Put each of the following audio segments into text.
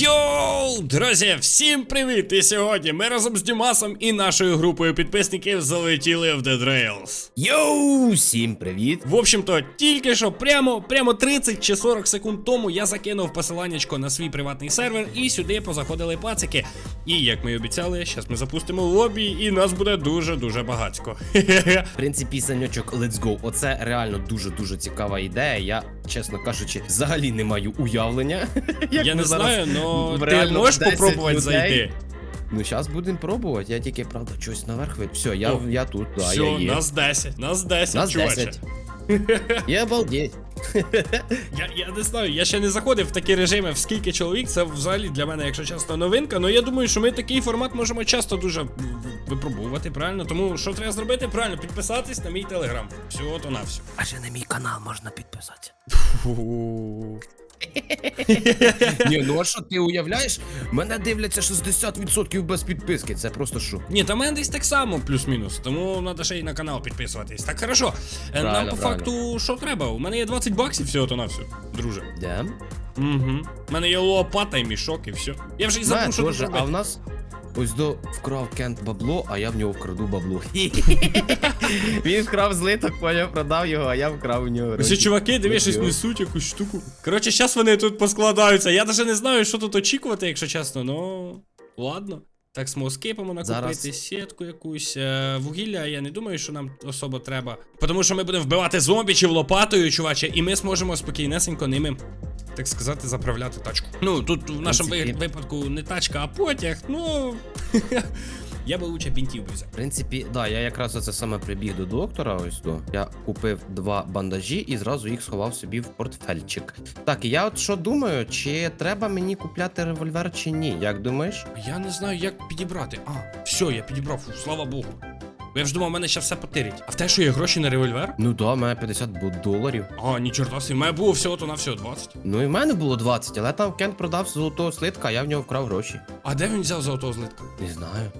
Йоу, друзі, всім привіт! І сьогодні ми разом з Дімасом і нашою групою підписників залетіли в Dead Rails. Йоу, всім привіт! В общем-то, тільки що прямо прямо 30 чи 40 секунд тому я закинув посиланнячко на свій приватний сервер, і сюди позаходили пацики. І як ми й обіцяли, зараз ми запустимо лобі, і нас буде дуже-дуже багатько. В принципі, санючок, let's go. Оце реально дуже-дуже цікава ідея. Я, чесно кажучи, взагалі не маю уявлення. як Я не знаю, но в ти можеш 10 попробувати зайти. Ну, зараз будемо пробувати. Я тільки, правда, щось наверх вид. Все, я, О, я тут, да, Все, я є. нас 10, нас 10, Нас чуваче. 10. Я обалдеть. Я, я не знаю, я ще не заходив в такі режими, в скільки чоловік. Це взагалі для мене, якщо чесно, новинка. Але я думаю, що ми такий формат можемо часто дуже випробувати, правильно? Тому що треба зробити? Правильно, підписатись на мій телеграм. Всього то на все. А ще на мій канал можна підписатися. Ні, ну а що ти уявляєш? Мене дивляться 60% без підписки. Це просто що? Ні, та мене десь так само, плюс-мінус. Тому треба ще й на канал підписуватись. Так хорошо. Е, Нам Правильно, по правильно. факту що треба? У мене є 20 баксів, всього то на все, друже. Де? Угу. У мене є лопата і мішок, і все. Я вже й забув, що тут Тоже, а робити. в нас ось до вкрав Кент бабло, а я в нього вкраду бабло. Він вкрав злиток, поняв, продав його, а я вкрав у нього. Всі чуваки, диви, щось несуть якусь штуку. Коротше, зараз вони тут поскладаються. Я навіть не знаю, що тут очікувати, якщо чесно, ну. Ладно. Так, смоскипимо накупити Зараз. сітку якусь. Е, вугілля, я не думаю, що нам особо треба. Тому що ми будемо вбивати зомбі чи лопатою, чуваче, і ми зможемо спокійнесенько ними, так сказати, заправляти тачку. Ну, тут в нашому випадку не тачка, а потяг. Ну. я би лучше бінтів би взяв. В принципі, да, я якраз оце саме прибіг до доктора. Ось до. Я купив два бандажі і зразу їх сховав собі в портфельчик. Так, я от що думаю, чи треба мені купляти револьвер чи ні? Як думаєш? Я не знаю, як підібрати. А, все, я підібрав, фу, слава Богу. Бо я ж думав, в мене ще все потерять. А в те, що є гроші на револьвер? Ну да, в мене 50 доларів. А, ні чорта собі, в мене було всього то на всього 20. Ну і в мене було 20, але там Кент продав золотого слитка, а я в нього вкрав гроші. А де він взяв золотого злитка? Не знаю.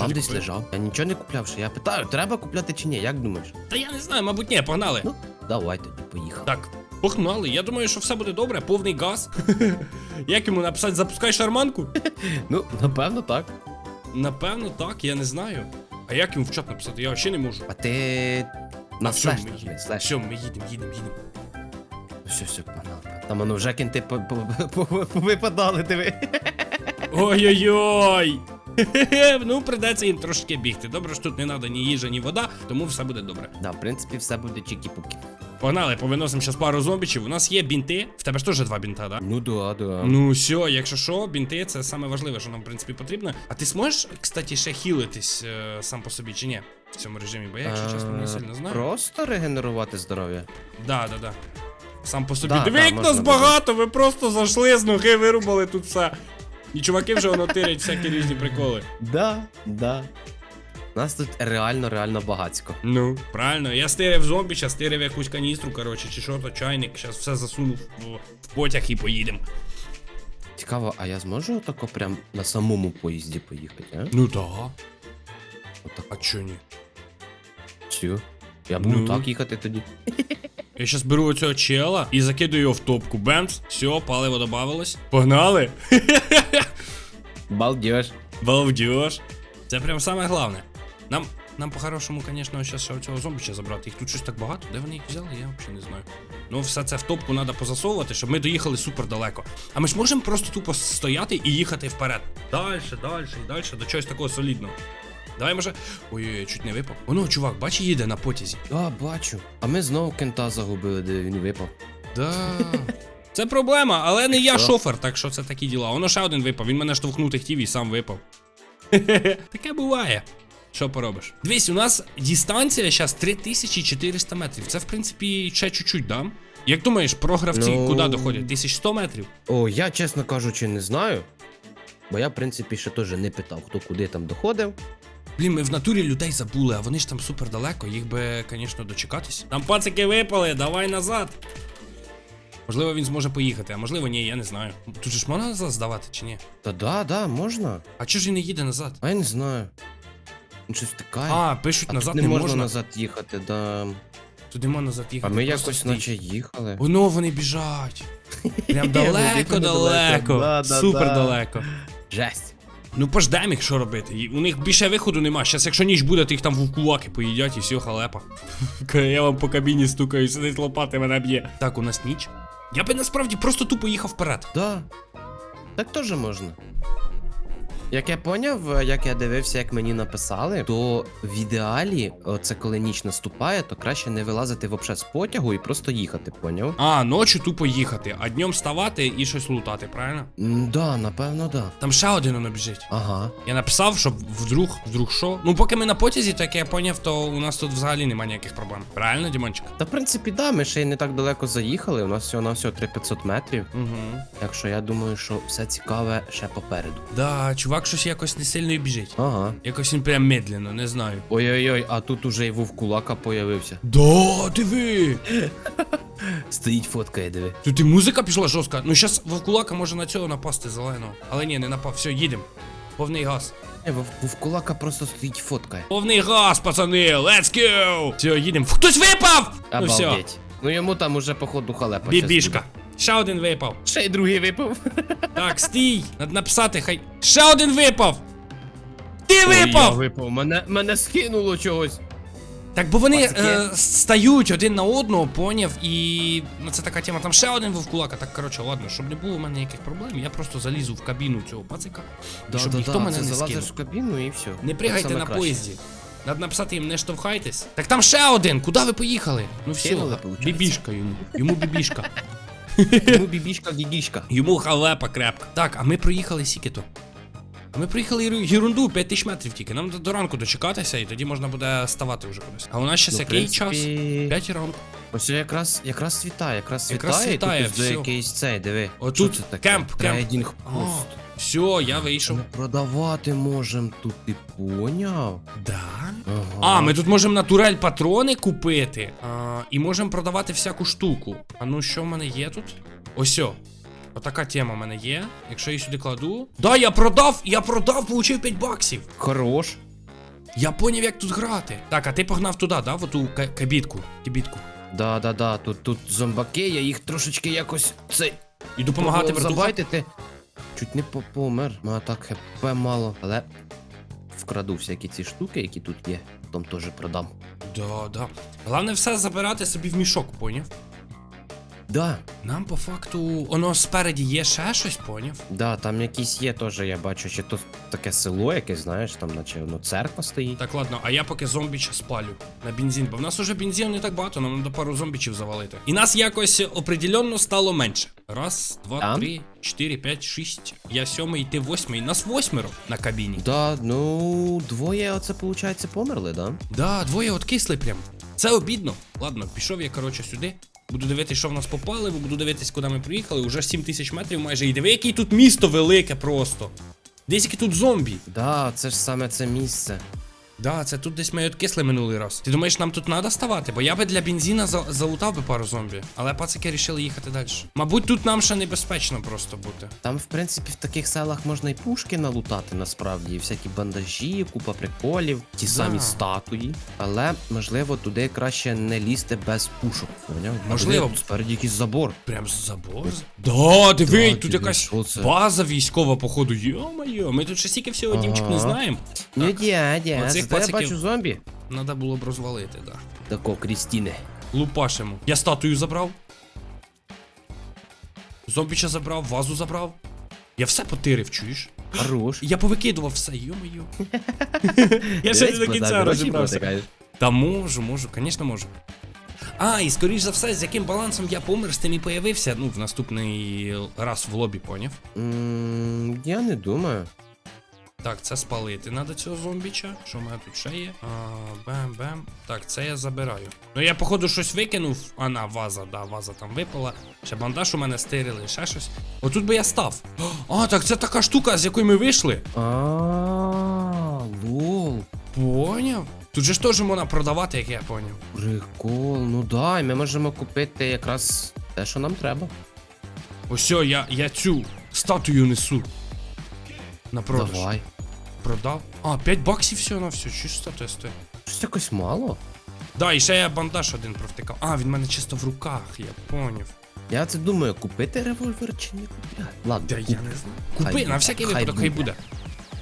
Що Там десь лежав. Я нічого не купляв, ще. Я питаю, треба купляти чи ні, як думаєш? Та я не знаю, мабуть, ні, погнали. Ну, давай тоді, поїхав. Так, погнали. Я думаю, що все буде добре, повний газ. Як йому написати, запускай шарманку? Ну, напевно, так. Напевно, так, я не знаю. А як йому в чат написати? Я взагалі не можу. А ти. На все, слеш ми їдемо. слеш. Все, ми їдемо, їдемо, їдемо. Все, все, погнали. Там воно вже кінти по- по- по- повипадали, диви. Ой-ой-ой! Ну, придеться їм трошки бігти. Добре, що тут не треба ні їжа, ні вода, тому все буде добре. Да, в принципі, все буде чікі-пукі. Погнали, повиносимо зараз пару зомбічів. У нас є бінти. В тебе ж теж два бінта, да? Ну да, да. Ну все, якщо що, бінти це саме важливе, що нам в принципі потрібно. А ти зможеш, кстати, ще хілитись е, сам по собі чи ні? В цьому режимі, бо я, якщо чесно, не Е, сильно знаю. Просто регенерувати здоров'я. Да, да, да. Сам по собі. Да, Диви, да, як можна нас буде. багато, ви просто зайшли з ноги, вирубали тут все. І чуваки вже воно тирять всякі різні приколи. Да, да. Нас тут реально, реально багацько. Ну, правильно, я стирив зомбі, зараз стирив якусь каністру, коротше, чи що то, чайник, зараз все засунув в, в потяг і поїдемо. Цікаво, а я зможу отако прям на самому поїзді поїхати, а? Ну да. А чо ні? Все. Я буду Ну. так їхати тоді. Я зараз беру оцього чела і закидаю його в топку. Бемс, все, паливо добавилось. Погнали! Балдеж. Балдеж. Це прям саме головне. Нам, нам по-хорошому, звісно, зараз ще цього зомбіча забрати. Їх тут щось так багато. Де вони їх взяли, я взагалі не знаю. Ну, все це в топку треба позасовувати, щоб ми доїхали супер далеко. А ми ж можемо просто тупо стояти і їхати вперед. Дальше, дальше і дальше до чогось такого солідного. Давай, може. Ой-ой, я чуть не випав. Воно, чувак, бач, їде на потязі. А, бачу. А ми знову кента загубили, де він випав. Да. Це проблема, але не я шофер, так що це такі діла. Воно ще один випав, він мене штовхнути хотів і сам випав. Таке буває. Що поробиш? Дивись, у нас дистанція зараз 3400 метрів. Це, в принципі, ще чуть-чуть, да? Як думаєш, про гравці Ну. куди доходять? 1100 метрів? О, я, чесно кажучи, не знаю. Бо я, в принципі, ще теж не питав, хто куди там доходив. Блін, ми в натурі людей забули, а вони ж там супер далеко, їх би, звісно, дочекатись. Там пацики випали, давай назад. Можливо, він зможе поїхати, а можливо, ні, я не знаю. Тут же ж можна назад здавати чи ні? Та да, да, можна. А чого ж він не їде назад? А я не знаю. Ну, щось таке. А, пишуть А назад тут не не можна, можна. назад їхати, да. Туди можна назад А їхати. ми просто якось стій. наче їхали. Воно вони біжать. Прям Вони далеко, дуже далеко. Да, да, Супер да. далеко. Жесть. Ну пождем їх, що робити. У них більше виходу нема. Щас, якщо ніч буде, то їх там в кулаки поїдять і все, халепа. Я вам по кабіні стукаю, сидить лопати мене б'є. Так, у нас ніч. Я би насправді просто тупо їхав вперед. Да. Так теж можна. Як я поняв, е, як я дивився, як мені написали, то в ідеалі, це коли ніч наступає, то краще не вилазити вообще з потягу і просто їхати, поняв? А, ночі тупо їхати, а днем вставати і щось лутати, правильно? М, Да, напевно, да. Там ще один воно біжить. Ага. Я написав, щоб вдруг, вдруг що. Ну, поки ми на потязі, так я поняв, то у нас тут взагалі немає ніяких проблем. Правильно, Дімончик? Та в принципі, да, ми ще й не так далеко заїхали. У нас всього на всього 3500 метрів. Угу. Так що я думаю, що все цікаве ще попереду. Да, чувак щось якось не сильно і біжить. Ага. Якось він прям медленно, не знаю. Ой-ой-ой, а тут уже і вовкулака появився. Да, диви! Стоїть, фоткає, диви. Тут і музика пішла жорстка. Ну щас Вовкулака може на цього напасти зеленого. Але ні, не напав. Все, їдемо. Повний газ. Не, вов- вовкулака просто стоїть, фоткає. Повний газ, пацани, let's go! Все, їдемо. Хтось випав! Ну все, Обалдеть. Ну йому там уже походу халепа. щас бібішка. Ще один випав. Ще й другий випав. Так, стій! Надо написати, хай. Ще один випав! Ти Ой, я випав! випав. Мене, мене скинуло чогось. Так, бо вони Пацаки. е, стають один на одного, поняв, і ну це така тема. Там ще один вовкулака. Так, коротше, ладно, щоб не було в мене ніяких проблем, я просто залізу в кабіну цього пацика. і щоб ніхто мене це не залазиш скинув. в кабіну і все. Не пригайте на краще. поїзді. Надо написати їм, не штовхайтесь. Так там ще один. Куди ви поїхали? Ну все, Кинули, получається. бібішка йому. Йому бібішка. Йому бібішка гігішка. Йому халепа крепка. Так, а ми проїхали сікето. А ми проїхали ерунду, єрунду 5 тисяч метрів тільки. Нам до- ранку дочекатися, і тоді можна буде ставати вже кудись. А у нас ще Ну, який принципі... час? принципі, 5 ранку. Ось якраз, якраз світає, якраз Якраз світає, світає, і тут все. якийсь цей, диви. Отут кемп, кемп. Трейдінг пост. Все, я вийшов. Ми продавати можемо тут, ти поняв? Да? Ага. А, ми тут можемо на турель патрони купити. А, і можемо продавати всяку штуку. А ну що в мене є тут? Осьо. Отака тема в мене є. Якщо я її сюди кладу. Да, я продав! Я продав, получив 5 баксів. Хорош. Я поняв, як тут грати. Так, а ти погнав туди, да? В оту ка- кабітку. Да, да, да, тут, тут зомбаки, я їх трошечки якось цей. І допомагати братуха. забайтити. Чуть не по- помер. Ну а так хп мало. Але вкраду всякі ці штуки, які тут є. Потім теж продам. Да, да. Головне все забирати собі в мішок, поняв? Да, Нам по факту. Воно спереді є ще щось, поняв? да, там якісь є теж, я бачу, чи то таке село якесь, знаєш, там наче ну, церква стоїть. Так, ладно, а я поки зомбіча спалю на бензин, бо в нас уже бензину не так багато, нам треба пару зомбічів завалити. І нас якось определенно стало менше. Раз, два, Там? три, чотири, п'ять, шість. Я сьомий, ти восьмий. Нас восьмеро на кабіні. Да, ну двоє оце, виходить, померли, да? Да, двоє от кисли прям. Це обідно. Ладно, пішов я, коротше, сюди. Буду дивитися, що в нас попали, буду дивитись, куди ми приїхали. Уже 7 тисяч метрів майже. І диви, яке тут місто велике просто. Десь які тут зомбі. Да, це ж саме це місце. Да, це тут десь ми откисли минулий раз. Ти думаєш, нам тут треба ставати? Бо я би для бензина за залутав би пару зомбі, але пацики рішили їхати далі. Мабуть, тут нам ще небезпечно просто бути. Там, в принципі, в таких селах можна і пушки налутати насправді, і всякі бандажі, купа приколів, ті Да. самі статуї. Але можливо туди краще не лізти без пушок. Поняв? Можливо. диви, Спереді якийсь забор. Прям забор. Да, диви, Да, тут якась база військова, походу. Йо-моє, ми тут ще стільки всього дімчик не знаємо. Ну дядя, Оцих я пациків- бачу зомбі. Надо було б розвалити, да. Тако, Крістіни. Лупашимо. Я статую забрав. Зомбіча забрав, вазу забрав. Я все потирив, чуєш? Хорош. Я повикидував все, йо-моє. Я ще не до кінця розібрався. Та можу, можу, звісно можу. А, і скоріш за все, з яким балансом я помер, з тим і появився. Ну, в наступний раз в лобі, поняв. М, Я не думаю. Так, це спалити треба цього зомбіча. Що в мене тут ще є? А, бем-бем. Так, це я забираю. Ну я, походу, щось викинув. А, на, ваза, да, ваза там випала. Ще бандаж у мене стирили, ще щось. Отут би я став. А, так це така штука, з якої ми вийшли. А, лол. Поняв? Тут же ж теж можна продавати, як я поняв. Прикол, ну да, і ми можемо купити якраз те, що нам треба. Ось, я, я цю статую несу. На продаж. Давай. Продав. А, 5 баксів всього на все. Чи ж статуя стоїть? Щось якось мало. Да, і ще я бандаж один провтикав. А, він в мене чисто в руках, я поняв. Я це думаю, купити револьвер чи не купляти. Ладно, куп. я не знаю. Купи, Хай на всякий буде, випадок хай буде.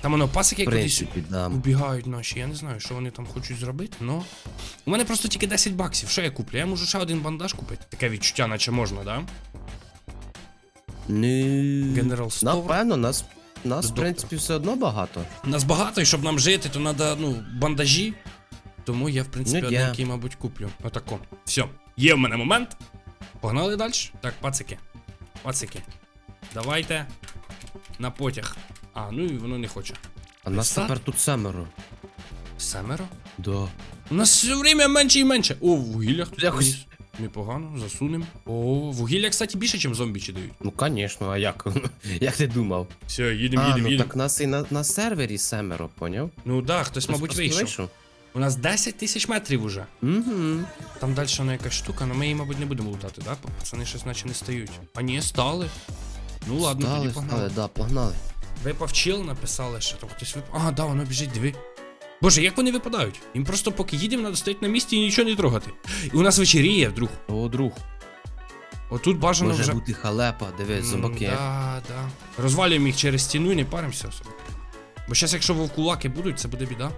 Там воно пасики в кудись принципі, да. убігають наші. Я не знаю, що вони там хочуть зробити, но. У мене просто тільки 10 баксів. Що я куплю? Я можу ще один бандаж купити. Таке відчуття, наче можна, да? Ну, General Store. напевно, нас, нас в принципі, все одно багато. Нас багато, і щоб нам жити, то треба, ну, бандажі. Тому я, в принципі, Ну, я. одненький, мабуть, куплю. Отако. Все. Є в мене момент. Погнали далі. Так, пацики. Пацики. Давайте. На потяг. А, ну і воно не хоче. А нас Все? тепер тут семеро. Семеро? Да. У нас все время менше і менше. О, вугілля хтось Якось- приніс. Непогано, засунем. О, вугілля, кстати, більше, ніж зомбічі дають. Ну, звісно, а як? як ти думав? Все, їдемо, їдемо, ну їдемо. так нас і на, на сервері семеро, поняв? Ну да, хтось, мабуть, просто вийшов. У нас 10 тисяч метрів уже. Угу. Там далі вона якась штука, але ми її, мабуть, не будемо лутати, да? Пацани щось наче не стають. А ні, стали. Ну ладно, стали, тоді погнали. стали, да, погнали. Випав чил, написали, що там хтось випав. А, да, воно біжить, диви. Боже, як вони випадають? Їм просто поки їдемо, треба стояти на місці і нічого не трогати. І у нас вечеріє, друг. О, друг, Отут бажано може вже. бути халепа, дивись, М, зомбаки. Да, да. Розвалюємо їх через стіну і не паримося особо. Бо зараз, якщо вовкулаки будуть, це буде біда.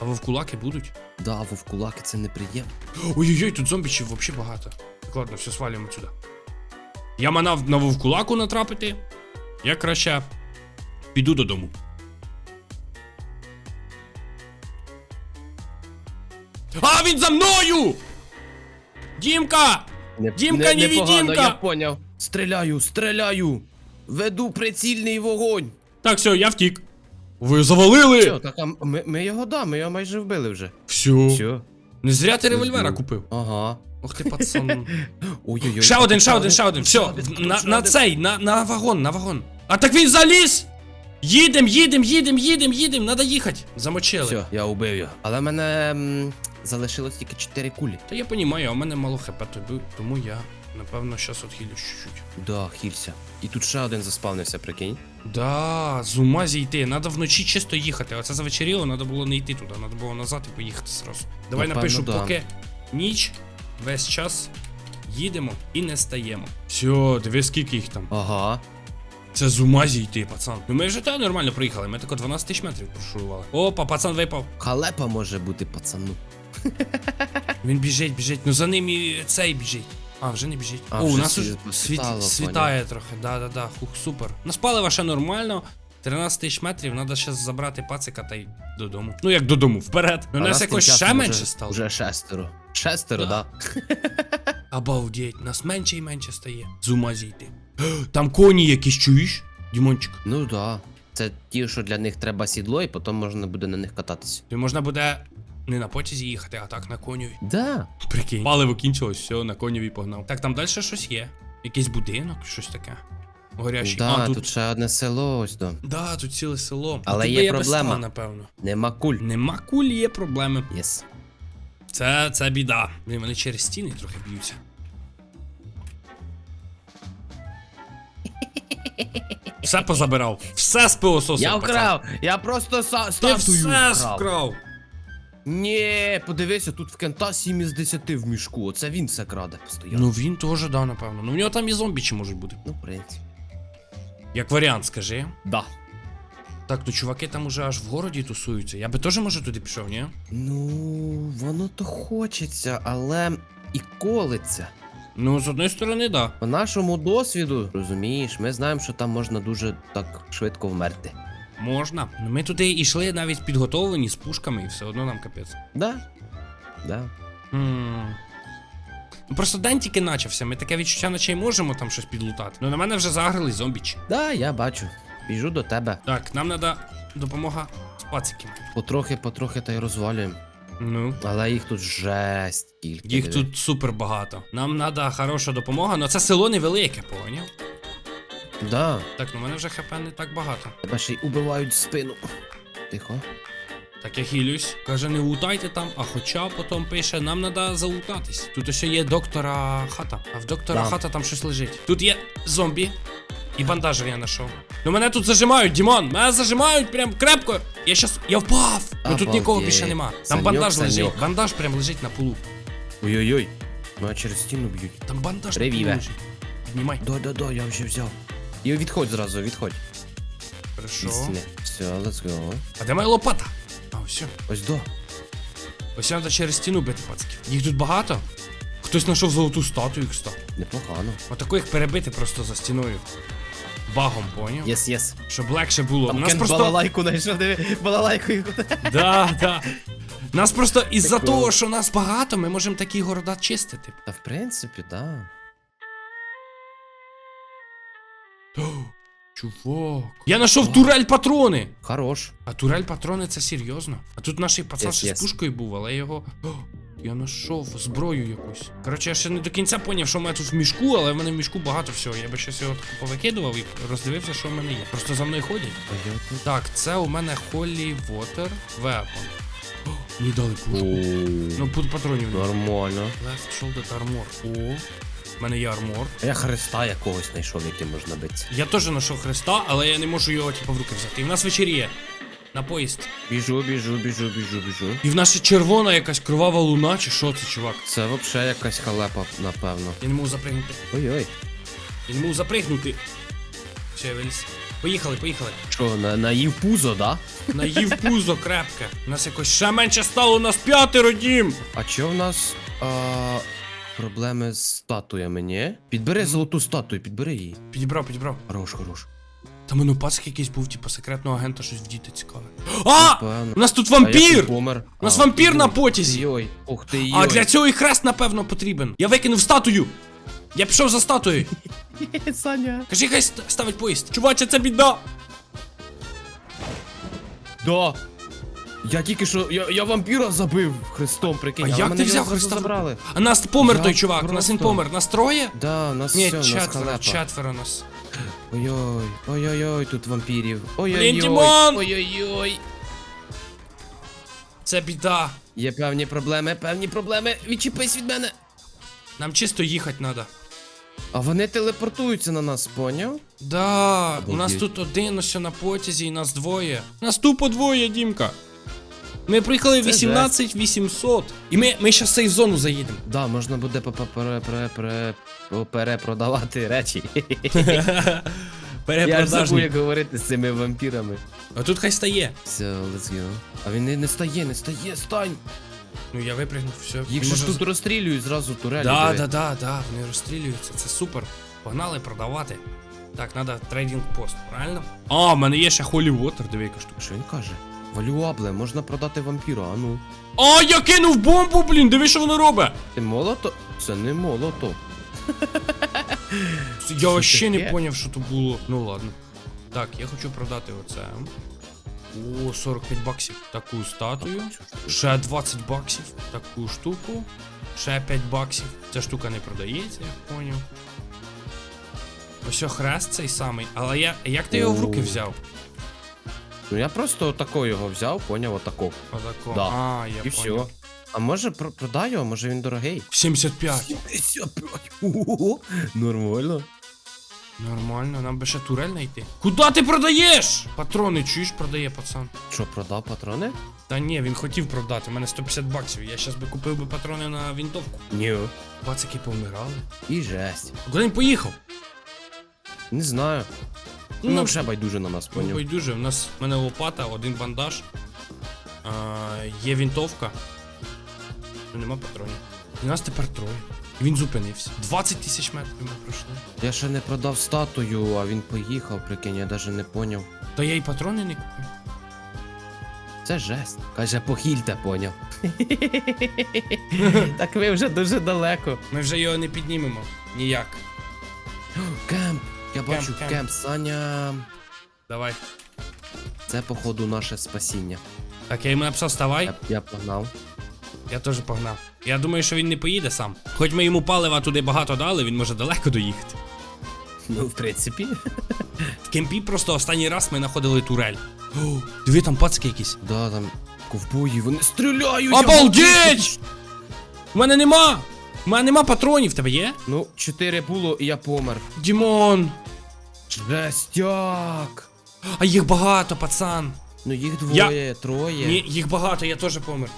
А вовкулаки будуть. Да, вовкулаки це неприємно. Ой-ой-ой, тут зомбічів взагалі багато. Так ладно, все свалюємо сюди. Я манав на вовкулаку натрапити. Я краще піду додому. А, він за мною! Дімка! Не, Дімка, не, непогано, я поняв. Стріляю, стріляю. Веду прицільний вогонь. Так, все, я втік. Ви завалили! Все, так, а ми, ми його да, ми його майже вбили вже. Все. Все. Не зря ти револьвера купив. Ага. Ох ти пацан. Ой-ой-ой. Ще один, ще один, ще один. Все, на, на цей, на, на вагон, на вагон. А так він заліз! Їдем, їдем, їдем, їдем, їдем, надо їхати. Замочили. Все, я убив його. Але мене м, залишилось тільки 4 кулі. Та я понімаю, а у мене мало хп тому я, напевно, щас отхилю чуть-чуть. Да, хілься. І тут ще один заспавнився, прикинь. Да, з ума зійти. Надо вночі чисто їхати. А це завечеріло, надо було не йти туди, надо було назад і поїхати зразу. Давай Напевно, напишу, да. поки ніч, весь час їдемо і не стаємо. Все, диви, скільки їх там. Ага. Це з ума зійти, пацан. Ну ми вже та нормально проїхали, ми тако 12 тисяч метрів прошурували. Опа, пацан випав. Халепа може бути, пацану. Він біжить, біжить. Ну за ним і цей біжить. А, вже не біжить. А, О, у вже нас уже сві- світ, світало, світає трохи. Да, да, да. Хух, супер. У нас палива ще нормально. 13 тисяч метрів, треба зараз забрати пацика та й додому. Ну як додому, вперед. Ну, у нас якось ще уже- менше стало. Уже шестеро. Шестеро, Да. да. Обалдеть, нас менше і менше стає. З ума зійти. Там коні якісь чуєш? Дімончик. Ну да. Це ті, що для них треба сідло, і потім можна буде на них кататися. Ти можна буде не на потязі їхати, а так на конюві. Да. Прикинь. Паливо кінчилось, все, на конєві погнав. Так, там далі щось є. Якийсь будинок, щось таке. Горящий. Да, а, тут... тут... ще одне село ось до. Да, тут ціле село. Але тут є би проблема. би напевно. Нема куль. Нема кулі, є проблеми. Єс. Це, це біда. Блін, вони через стіни трохи б'ються. Все позабирав. Все з пилососом. Я вкрав! Я просто са- Ти статую все вкрав. Ні, подивися, тут в кента 7 із 10 в мішку. Оце він все краде постійно. Ну він теж, да, напевно. Ну в нього там і зомбічі можуть бути. Ну, в принципі. Як варіант, скажи. Да. Так, ну чуваки там уже аж в городі тусуються. Я би теж, може, туди пішов, ні? Ну, воно то хочеться, але і колиться. Ну, з одної сторони, да. По нашому досвіду, розумієш, ми знаємо, що там можна дуже так швидко вмерти. Можна. Ми туди йшли навіть підготовлені з пушками, і все одно нам капець. Да? Да. Ну просто день тільки начався, ми таке відчуття, наче й можемо там щось підлутати. Ну на мене вже заграли зомбічі. Да, я бачу. Біжу до тебе. Так, нам треба допомога з пациками. Потрохи, потрохи та й розвалюємо. Ну. Але їх тут жесть тільки. Їх диви. тут супер багато. Нам треба хороша допомога, але це село невелике, поняв? Да. Так, ну в мене вже хп не так багато. Тебе ще й убивають в спину. Тихо. Так я хилюсь. Каже, не лутайте там, а хоча потім пише, нам треба залутатись. Тут ще є доктора хата, а в доктора Да. хата там щось лежить. Тут є зомбі. І бандажер я знайшов. Ну мене тут зажимають, Дімон, мене зажимають прям крепко. Я щас. Я впав! Ну тут нікого більше нема. Там Саньок, бандаж Саньок. лежить. Бандаж прям лежить на полу. Ой-ой-ой. Мене через стіну б'ють. Там бандаж на лежить. Піднімай. Да-да-да, я вже взяв. І відходь зразу, відходь. Хорошо. Все, let's go. А де моя лопата? А, все. Ось до. Ось треба через стіну бити, пацків. Їх тут багато. Хтось знайшов золоту статую, кстати. Непогано. Отаку їх перебити просто за стіною. Багом, поняв? Єс, єс. Щоб легше було. Там нас Кен просто. балалайку знайшов, диви, балалайку. Да, да. Нас просто із-за того, що нас багато, ми можемо такі города чистити. Та в принципі, да. Чувак. Я знайшов турель патрони. Хорош. А турель патрони це серйозно. А тут наш пацан Yes, ще yes. з пушкою був, але його. О, я знайшов зброю якусь. Коротше, я ще не до кінця поняв, що в мене тут в мішку, але в мене в мішку багато всього. Я би щось його повикидував і роздивився, що в мене є. Просто за мною ходять. Понятно. Так, це у мене Holy Water Weapon. Мені дали пушку. Ну, патронів. Нормально. Left shoulder armor. О, в мене є армор. А я хреста якогось знайшов, яким можна битися. Я теж знайшов хреста, але я не можу його типу, в руки взяти. І в нас вечеріє. На поїзд. Біжу, біжу, біжу, біжу, біжу. І в нас ще червона якась кровава луна, чи що це, чувак? Це взагалі якась халепа, напевно. Я не можу запригнути. Ой-ой. Я не можу запригнути. Я виліз. Поїхали, поїхали. Що, на, наїв пузо, да? Наїв пузо крепке. У нас якось ще менше стало, у нас п'ятеро дім. А чо в нас а, проблеми з статуями, ні? Підбери золоту статую, підбери її. Підібрав, підібрав. Хорош, хорош. Там ну пасик якийсь був, типу, секретного агента щось вдіти цікаве. А! Певно. У нас тут А я вампір! тут помер. У нас А, вампір ой, на потязі. Йой, ух ти йой. А для цього і хрест, напевно, потрібен. Я викинув статую. Я пішов за статуєю. Саня. Кажи, хай ст- ставить поїзд. Чуваче, це біда. Да. Я тільки що. Я, я вампіра забив хрестом, прикинь. А але як мене ти взяв хреста? забрали? А нас помер Я той чувак, нас він просто- помер. Нас троє? Да, у нас Ні, все, у нас четверо, халепа. четверо нас. Ой-ой, ой-ой-ой, тут вампірів. Блін, Ой-ой-ой. Дімон! Ой-ой-ой. Це біда. Є певні проблеми, певні проблеми. Відчепись від мене. Нам чисто їхати треба. А вони телепортуються на нас, поняв? Да, у нас Обалдеть. тут один ось на потязі і нас двоє. Нас тупо двоє, Дімка. Ми приїхали Це 18 800. І ми, ми ще в сейф зону заїдемо. Да, можна буде пе- пе- пере- пере- пере- по- перепродавати речі. Я ж забув, як говорити з цими вампірами. А тут хай стає. Все, let's go. А він не, не стає, не стає, стань! Ну я випрягнув, все. Їх же ж тут розстрілюють зразу турелі. Да, диви. да, да, да, вони розстрілюються, це супер. Погнали продавати. Так, треба трейдинг пост, правильно? А, в мене є ще Holy Water, диви яка штука. Що він каже? Валюабле, можна продати вампіру, а ну. А, я кинув бомбу, блін, диви, що воно робить. Ти молото? Це не молото. Я вообще не поняв, що тут було. Ну ладно. Так, я хочу продати оце. О, 45 баксів. Таку статую. Ще 20 баксів. Таку штуку. Ще 5 баксів. Ця штука не продається, я поняв. Ось хрест цей самий. Але я. Як ти його в руки взяв? Ну я просто отако його взяв, поняв, отако. Отако. Да. А, я І все. А може про- продай його, може він дорогий? 75. 55. Ого, Нормально. Нормально, нам би ще турель знайти. Куда ти продаєш? Патрони, чуєш, продає пацан. Що, продав патрони? Та ні, він хотів продати. У мене 150 баксів. Я щас би купив би патрони на вінтовку. Ні. Пацики повмирали. І жесть. Куди він поїхав? Не знаю. Ну, Ну, нам ще байдуже на нас, Ну, поняв. байдуже, у нас в мене лопата, один бандаж. А, є вінтовка. Ну нема патронів. І нас тепер троє. І він зупинився. 20 тисяч метрів ми пройшли. Я ще не продав статую, а він поїхав, прикинь, я навіть не поняв. Та я й патрони не купив. Це жесть. Каже, похильте, поняв. так ви вже дуже далеко. Ми вже його не піднімемо. Ніяк. Кемп! Я бачу кемп. кемп, Саня. Давай. Це, походу, наше спасіння. Так, я йому написав, ставай. Я, я погнав. Я теж погнав. Я думаю, що він не поїде сам. Хоч ми йому палива туди багато дали, він може далеко доїхати. Ну, в принципі. В кемпі просто останній раз ми знаходили турель. О, диви, там пацки якісь. Да, там ковбої, вони стріляють! Обалдеть! У мене нема! У мене нема патронів, тебе є? Ну, чотири було і я помер. Дімон! Жестяк! А їх багато, пацан. Ну їх Я- двоє, троє. Ні, їх багато, я теж помер.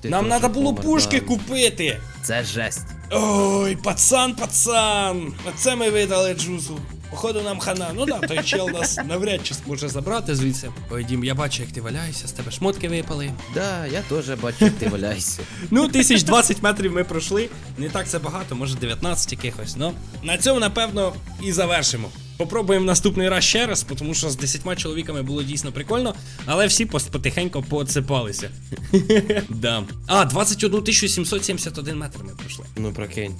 Ти Нам теж треба було помер, пушки да. купити. Це жесть. Ой, пацан, пацан! Оце ми видали джусу. Походу нам хана. Ну да, той чел нас навряд чи зможе забрати звідси. Ой, Дім, я бачу, як ти валяєшся, з тебе шмотки випали. Да, я теж бачу, як ти валяйся. Ну, тисяч 20 метрів ми пройшли. Не так це багато, може 19 якихось. Ну, на цьому, напевно, і завершимо. Попробуємо наступний раз ще раз, тому що з 10 чоловіками було дійсно прикольно, але всі потихеньку поотсипалися. да. А, 21 771 метр ми пройшли. Ну прикинь.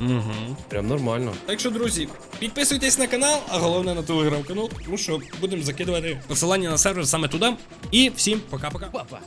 Угу. Прям нормально. Так що, друзі, підписуйтесь на канал, а головне на телеграм-канал, тому що будемо закидувати посилання на сервер саме туди. І всім пока-пока. Папа.